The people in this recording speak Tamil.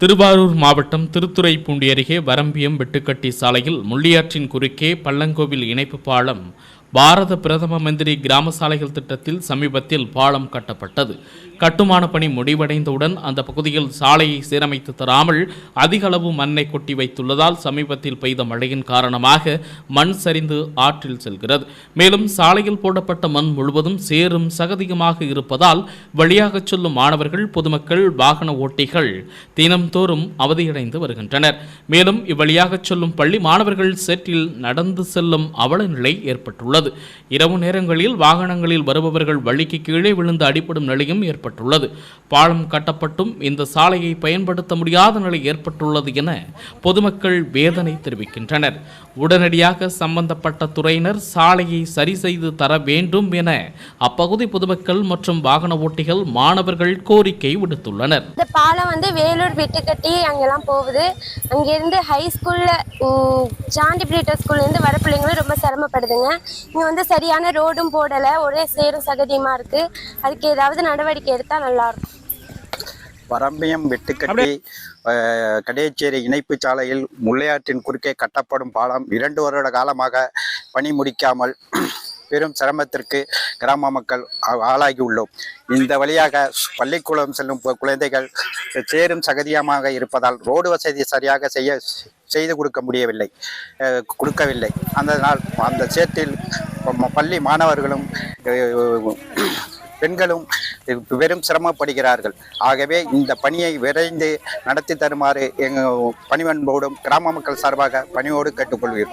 திருவாரூர் மாவட்டம் திருத்துறைப்பூண்டி அருகே வரம்பியம் வெட்டுக்கட்டி சாலையில் முள்ளியாற்றின் குறுக்கே பள்ளங்கோவில் இணைப்பு பாலம் பாரத பிரதம மந்திரி கிராம சாலைகள் திட்டத்தில் சமீபத்தில் பாலம் கட்டப்பட்டது. கட்டுமான பணி முடிவடைந்தவுடன் அந்த பகுதியில் சாலையை சீரமைத்து தராமல் அதிக அளவு மண்ணை கொட்டி வைத்துள்ளதால் சமீபத்தில் பெய்த மழையின் காரணமாக மண் சரிந்து ஆற்றில் செல்கிறது. மேலும் சாலையில் போடப்பட்ட மண் முழுவதும் சேரும் சகதியுமாக இருப்பதால் வழியாக செல்லும் மாணவர்கள் பொதுமக்கள் வாகன ஓட்டிகள் தினம்தோறும் அவதியடைந்து வருகின்றனர். மேலும் இவ்வழியாக செல்லும் பள்ளி மாணவர்கள் செட்டில் நடந்து செல்லும் அவல நிலை ஏற்பட்டுள்ளது. இரவு நேரங்களில் வாகனங்களில் வருபவர்கள் வழிக்கு கீழே விழுந்து அடிபடும் நிலையும் ஏற்பட்டுள்ளது. பாலம் கட்டப்பட்டும் இந்த சாலையை பயன்படுத்த முடியாத நிலை ஏற்பட்டுள்ளது என பொதுமக்கள் வேதனை தெரிவிக்கின்றனர். உடனடியாக சம்பந்தப்பட்ட துறையினர் சாலையை சரி செய்து தர வேண்டும் என அப்பகுதி பொதுமக்கள் மற்றும் வாகன ஓட்டிகள் மாணவர்கள் கோரிக்கை விடுத்துள்ளனர். இந்த பாலம் வந்து வேலூர் விட்டு கட்டி அங்கெல்லாம் போகுது. அங்கிருந்து ஹை ஸ்கூல்ல சாண்டி பிரீட்டர் ஸ்கூல்லேருந்து வர பிள்ளைங்களும் ரொம்ப சிரமப்படுதுங்க இங்கே வந்து சரியான ரோடும் போடலை. ஒரே சேரும் சகதியமாக இருக்குது அதுக்கு ஏதாவது நடவடிக்கை எடுத்தால் நல்லாயிருக்கும் வரம்பியம் வெட்டுக்கட்டி கடையச்சேரி இணைப்பு சாலையில் முள்ளையாற்றின் குறுக்கே கட்டப்படும் பாலம் இரண்டு வருட காலமாக பணி முடிக்காமல் பெரும் சிரமத்திற்கு கிராம மக்கள் ஆ- ஆளாகி உள்ளோம் இந்த வழியாக பள்ளிக்கூடம் செல்லும் குழந்தைகள் சேரும் சகதியமாக இருப்பதால் ரோடு வசதி சரியாக செய்ய செய்து கொடுக்க முடியவில்லை. கொடுக்கவில்லை கொடுக்கவில்லை. அதனால் அந்த சேற்றில் பள்ளி மாணவர்களும் பெண்களும் பெரும் சிரமப்படுகிறார்கள். ஆகவே இந்த பணியை விரைந்து நடத்தி தருமாறு எங்கள் பணிவன்போடும் கிராம மக்கள் சார்பாக பணியோடு கேட்டுக்கொள்கிறோம்.